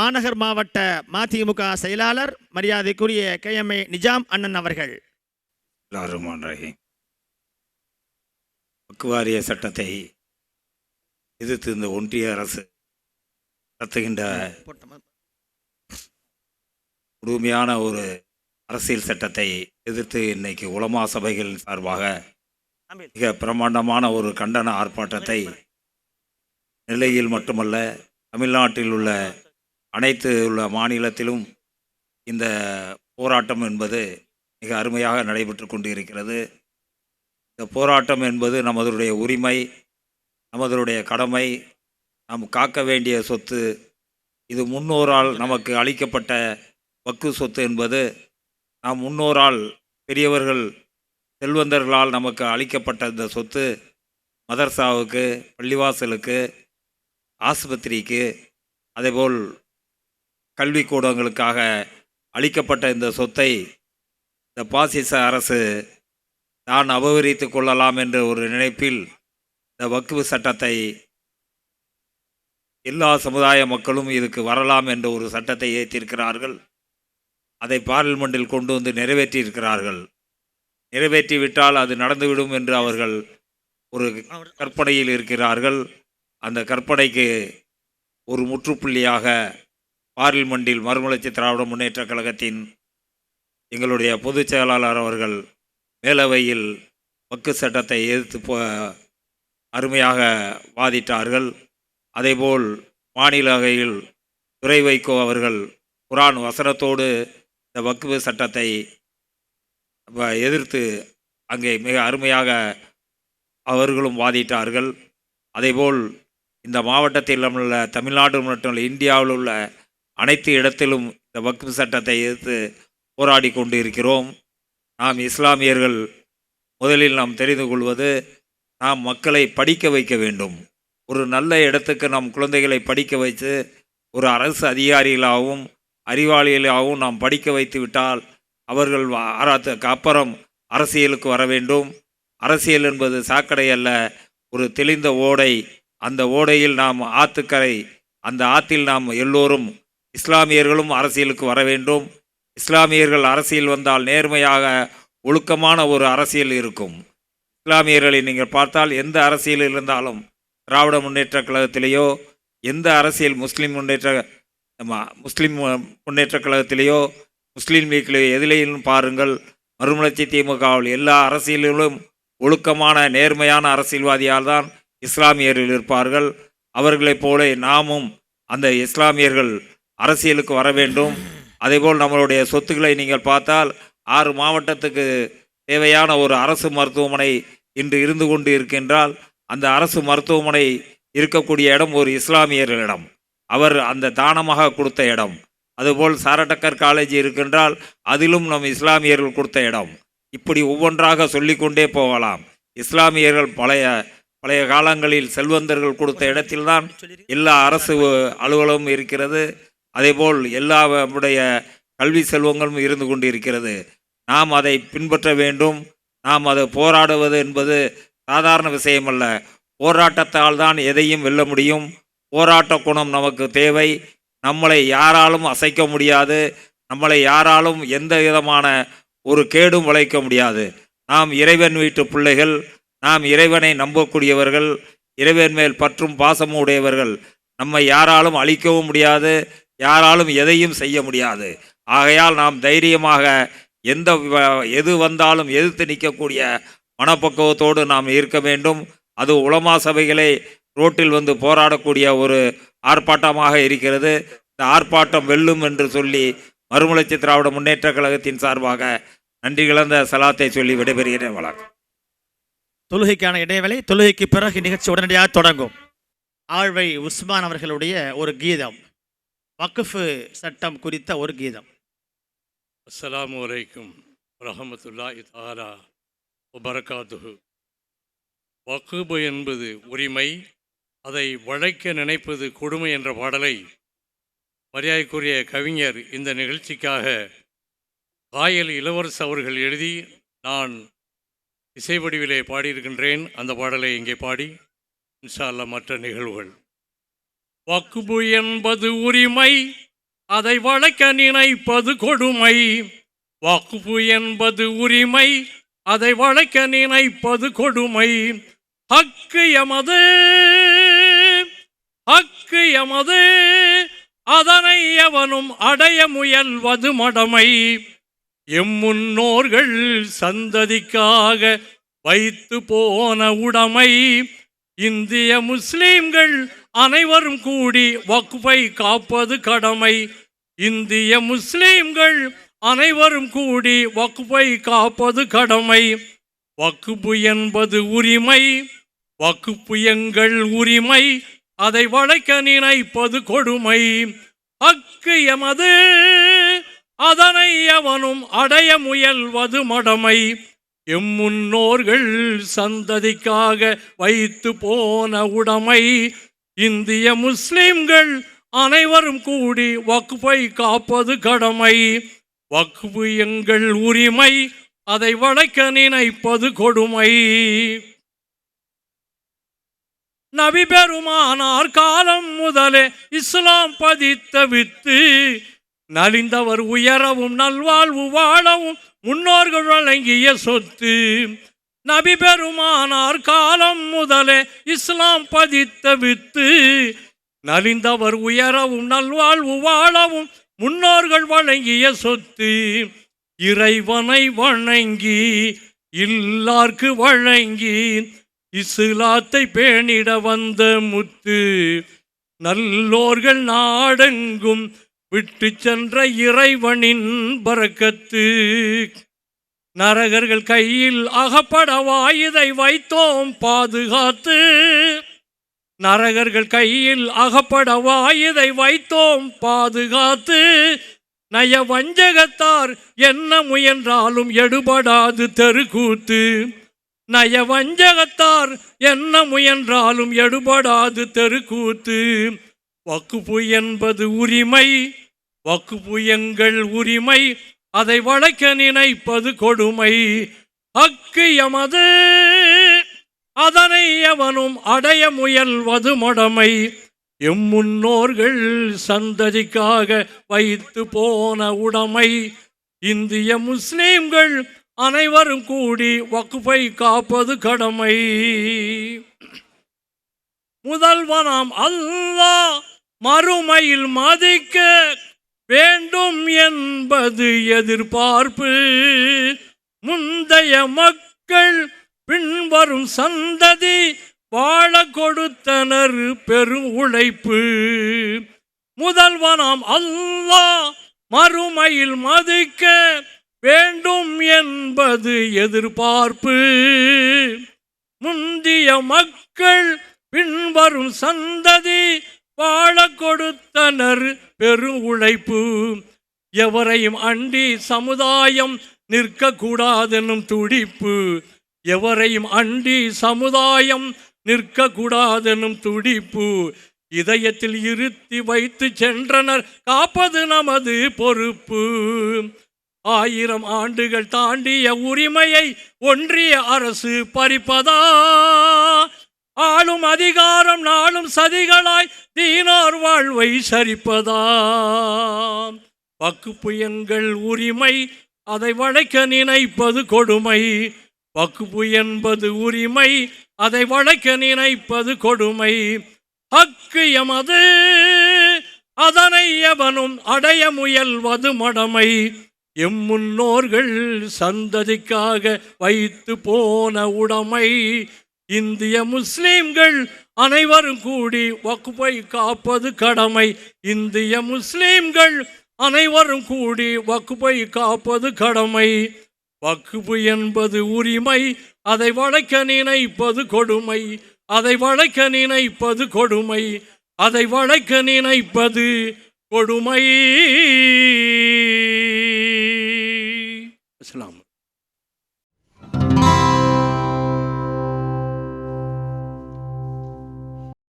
மாநகர் மாவட்ட மதிமுக செயலாளர் மரியாதைக்குரிய கே எம் ஏ நிஜாம் அண்ணன் அவர்கள். வக்குவாரிய சட்டத்தை எதிர்த்து இந்த ஒன்றிய அரசு நடத்துகின்ற முழுமையான ஒரு அரசியல் சட்டத்தை எதிர்த்து இன்னைக்கு உலமா சபைகள் சார்பாக மிக பிரமாண்டமான ஒரு கண்டன ஆர்ப்பாட்டத்தை நெல்லையில் மட்டுமல்ல தமிழ்நாட்டில் உள்ள அனைத்து உள்ள மாநிலத்திலும் இந்த போராட்டம் என்பது மிக அருமையாக நடைபெற்று கொண்டு இருக்கிறது இந்த போராட்டம் என்பது நமதுடைய உரிமை நமதுடைய கடமை நாம் காக்க வேண்டிய சொத்து இது முன்னோரால் நமக்கு அளிக்கப்பட்ட வக்கு சொத்து என்பது நாம் முன்னோரால் பெரியவர்கள் செல்வந்தர்களால் நமக்கு அளிக்கப்பட்ட இந்த சொத்து மதர்சாவுக்கு பள்ளிவாசலுக்கு ஆஸ்பத்திரிக்கு அதேபோல் கல்விக்கூடங்களுக்காக அளிக்கப்பட்ட இந்த சொத்தை இந்த பாசிச அரசு தான் அபகரித்து கொள்ளலாம் என்ற ஒரு நினைப்பில் இந்த வக்குவு சட்டத்தை எல்லா சமுதாய மக்களும் இதுக்கு வரலாம் என்ற ஒரு சட்டத்தை ஏற்றிருக்கிறார்கள். அதை பார்லிமெண்டில் கொண்டு வந்து நிறைவேற்றியிருக்கிறார்கள். நிறைவேற்றிவிட்டால் அது நடந்துவிடும் என்று அவர்கள் ஒரு கற்பனையில் இருக்கிறார்கள். அந்த கற்பனைக்கு ஒரு முற்றுப்புள்ளியாக பார்லிமெண்டில் மறுமலர்ச்சி திராவிட முன்னேற்ற கழகத்தின் எங்களுடைய பொதுச் செயலாளர் அவர்கள் மேலவையில் வக்கு சட்டத்தை எதிர்த்து போ அருமையாக வாதிட்டார்கள். அதேபோல் மாநிலவையில் துறை வைகோ அவர்கள் குரான் வசனத்தோடு இந்த வக்குவு சட்டத்தை எதிர்த்து அங்கே மிக அருமையாக அவர்களும் வாதிட்டார்கள். அதேபோல் இந்த மாவட்டத்தில் உள்ள தமிழ்நாடு மற்றும் இந்தியாவில் உள்ள அனைத்து இடத்திலும் இந்த வக்ஃப் சட்டத்தை எதிர்த்து போராடி கொண்டு இருக்கிறோம் நாம் இஸ்லாமியர்கள் முதலில் நாம் தெரிந்து கொள்வது நாம் மக்களை படிக்க வைக்க வேண்டும். ஒரு நல்ல இடத்துக்கு நம் குழந்தைகளை படிக்க வைத்து ஒரு அரசு அதிகாரிகளாகவும் அறிவாளிகளாகவும் நாம் படிக்க வைத்து விட்டால் அவர்கள் ஆராத்துக்கு அப்புறம் அரசியலுக்கு வர வேண்டும். அரசியல் என்பது சாக்கடை அல்ல ஒரு தெளிந்த ஓடை. அந்த ஓடையில் நாம் ஆத்துக்கரை அந்த ஆத்தில் நாம் எல்லோரும் இஸ்லாமியர்களும் அரசியலுக்கு வர வேண்டும். இஸ்லாமியர்கள் அரசியல் வந்தால் நேர்மையாக ஒழுக்கமான ஒரு அரசியல் இருக்கும். இஸ்லாமியர்களை நீங்கள் பார்த்தால் எந்த அரசியல் இருந்தாலும் திராவிட முன்னேற்ற கழகத்திலேயோ எந்த அரசியல் முஸ்லீம் முன்னேற்ற முஸ்லீம் முன்னேற்ற கழகத்திலேயோ முஸ்லீம் லீக்லேயோ எதிலேயும் பாருங்கள் மறுமலர்ச்சி திமுகவில் எல்லா அரசியலிலும் ஒழுக்கமான நேர்மையான அரசியல்வாதியால் தான் இஸ்லாமியர்கள் இருப்பார்கள். அவர்களைப் போல நாமும் அந்த இஸ்லாமியர்கள் அரசியலுக்கு வர வேண்டும். அதேபோல் நம்மளுடைய சொத்துக்களை நீங்கள் பார்த்தால் ஆறு மாவட்டத்துக்கு தேவையான ஒரு அரசு மருத்துவமனை இன்று இருந்து கொண்டு இருக்கின்றால் அந்த அரசு மருத்துவமனை இருக்கக்கூடிய இடம் ஒரு இஸ்லாமியர்களிடம். அவர் அந்த தானமாக கொடுத்த இடம். அதுபோல் சாரட்டக்கர் காலேஜ் இருக்கின்றால் அதிலும் நம் இஸ்லாமியர்கள் கொடுத்த இடம். இப்படி ஒவ்வொன்றாக சொல்லிக்கொண்டே போகலாம். இஸ்லாமியர்கள் பழைய பழைய காலங்களில் செல்வந்தர்கள் கொடுத்த இடத்தில்தான் எல்லா அரசு அலுவலகமும் இருக்கிறது. அதேபோல் எல்லாவுடைய கல்வி செல்வங்களும் இருந்து கொண்டு இருக்கிறது நாம் அதை பின்பற்ற வேண்டும். நாம் அதை போராடுவது என்பது சாதாரண விஷயமல்ல. போராட்டத்தால் தான் எதையும் வெல்ல முடியும். போராட்ட குணம் நமக்கு தேவை. நம்மளை யாராலும் அசைக்க முடியாது. நம்மளை யாராலும் எந்த விதமான ஒரு கேடும் விளைக்க முடியாது. நாம் இறைவன் வீட்டு பிள்ளைகள். நாம் இறைவனை நம்பக்கூடியவர்கள். இறைவன் மேல் பற்றும் பாசமும் உடையவர்கள். நம்மை யாராலும் அழிக்கவும் முடியாது. யாராலும் எதையும் செய்ய முடியாது. ஆகையால் நாம் தைரியமாக எந்த எது வந்தாலும் எதிர்த்து நிற்கக்கூடிய மனப்பக்குவத்தோடு நாம் இருக்க வேண்டும். அது உளமா சபைகளை ரோட்டில் வந்து போராடக்கூடிய ஒரு ஆர்ப்பாட்டமாக இருக்கிறது. இந்த ஆர்ப்பாட்டம் வெல்லும் என்று சொல்லி மறுமலர்ச்சி திராவிட முன்னேற்ற கழகத்தின் சார்பாக நன்றி கலந்த சலாத்தை சொல்லி விடைபெறுகிறேன். வழக்கம் தொழுகைக்கான இடைவேளை தொழுகைக்கு பிறகு நிகழ்ச்சி உடனடியாக தொடங்கும். ஆழ்வை உஸ்மான் அவர்களுடைய ஒரு கீதம். வக்ஃபு சட்டம் குறித்த ஒரு கீதம். அஸ்ஸலாமு வலைக்கும் ரஹமத்துல்லா தாலா வபரகாத்துஹு. வக்குபு என்பது உரிமை அதை வளைக்க நினைப்பது கொடுமை என்ற பாடலை மரியாதைக்குரிய கவிஞர் இந்த நிகழ்ச்சிக்காக காயல் இளவரசு அவர்கள் எழுதி நான் இசை வடிவிலே பாடியிருக்கின்றேன். அந்த பாடலை இங்கே பாடி இன்ஷா அல்லாஹ் மற்ற நிகழ்வுகள். வக்குபு என்பது உரிமை அதை வளைக்க நினைப்பது கொடுமை. வக்குபு என்பது உரிமை அதை வளைக்க நினைப்பது கொடுமை. ஹக்கு எமது ஹக்கு எமது அதனை எவனும் அடைய முயல்வது மடமை. எம் முன்னோர்கள் சந்ததிக்காக வைத்து போன உடைமை இந்திய முஸ்லீம்கள் அனைவரும் கூடி வக்ஃபை காப்பது கடமை. இந்திய முஸ்லீம்கள் அனைவரும் கூடி வக்ஃபை காப்பது கடமை. வக்குப்பு என்பது உரிமை. வக்குப்பு எங்கள் உரிமை. அதை வளைக்க நினைப்பது கொடுமை. அக்கு எமது அதனை எவனும் அடைய முயல்வது மடமை. எம் முன்னோர்கள் சந்ததிக்காக வைத்து போன உடைமை இந்திய முஸ்லிம்கள் அனைவரும் கூடி வக்குப்பை காப்பது கடமை. வக்குப்பு எங்கள் உரிமை அதை வளைக்க நினைப்பது கொடுமை. நபி பெருமானார் காலம் முதலே இஸ்லாம் பதித்த வித்து நலிந்தவர் உயரவும் நல்வாழ்வு வாழவும் முன்னோர்கள் வழங்கிய சொத்து. நபி பெருமானார் காலம் முதலே இஸ்லாம் பதித்த வித்து. நலிந்தவர் உயரவும் நல்வாழ்வு வாழவும் முன்னோர்கள் வழங்கிய சொத்து. இறைவனை வணங்கி இல்லார்க்கு வழங்கி இஸ்லாத்தை பேணிட வந்த முத்து. நல்லோர்கள் நாடெங்கும் விட்டு சென்ற இறைவனின் பறக்கத்து. நரகர்கள் கையில் அகப்படவா இதை வைத்தோம் பாதுகாத்து. நரகர்கள் கையில் அகப்படவா இதை வைத்தோம் பாதுகாத்து. நய வஞ்சகத்தார் என்ன முயன்றாலும் எடுபடாது தெருக்கூத்து. நய வஞ்சகத்தார் என்ன முயன்றாலும் எடுபடாது தெருக்கூத்து. வக்குப்பு என்பது உரிமை வக்குப்பு எங்கள் உரிமை அதை வளைக்க நினைப்பது கொடுமை. அக்கு எமது அதனை எவனும் அடைய முயல்வது மடமை. எம் முன்னோர்கள் சந்ததிக்காக வைத்து போன உடைமை. இந்திய முஸ்லீம்கள் அனைவரும் கூடி வக்குப்பை காப்பது கடமை. முதல்வனாம் அல்லாஹ் மறுமையில் மதிக்க வேண்டும் என்பது எதிர்பார்ப்பு. முந்தைய மக்கள் பின்வரும் சந்ததி வாழ கொடுத்தனர் பெரும் உழைப்பு. முதல்வனாம் அல்லாஹ் மறுமையில் மதிக்க வேண்டும் என்பது எதிர்பார்ப்பு. முந்திய மக்கள் பின்வரும் சந்ததி வாழ கொடுத்தனர் பெரும் உழைப்பு. எவரையும் அண்டி சமுதாயம் நிற்கக்கூடாதெனும் துடிப்பு. எவரையும் அண்டி சமுதாயம் நிற்கக்கூடாதென்னும் துடிப்பு. இதயத்தில் இருத்தி வைத்து சென்றனர் காப்பது நமது பொறுப்பு. ஆயிரம் ஆண்டுகள் தாண்டிய உரிமையை ஒன்றிய அரசு பறிப்பதா? ஆளும் அதிகாரம் நாளும் சதிகளாய் தீனார் வாழ்வை சரிப்பதாம். வக்குப்பு எங்கள் உரிமை அதை வளைக்க நினைப்பது கொடுமை. பக்குப்பு என்பது உரிமை அதை வளைக்க நினைப்பது கொடுமை. ஹக்கு எமது அதனை எவனும் அடைய முயல்வது மடமை. எம் முன்னோர்கள் சந்ததிக்காக வைத்து போன உடைமை. இந்திய முஸ்லீம்கள் அனைவரும் கூடி வக்குப்பை காப்பது கடமை. இந்திய முஸ்லீம்கள் அனைவரும் கூடி வக்குப்பை காப்பது கடமை. வக்குப்பு என்பது உரிமை அதை வளைக்க நினைப்பது கொடுமை. அதை வளைக்க நினைப்பது கொடுமை. அதை வளைக்க நினைப்பது கொடுமை. அஸ்ஸலாமு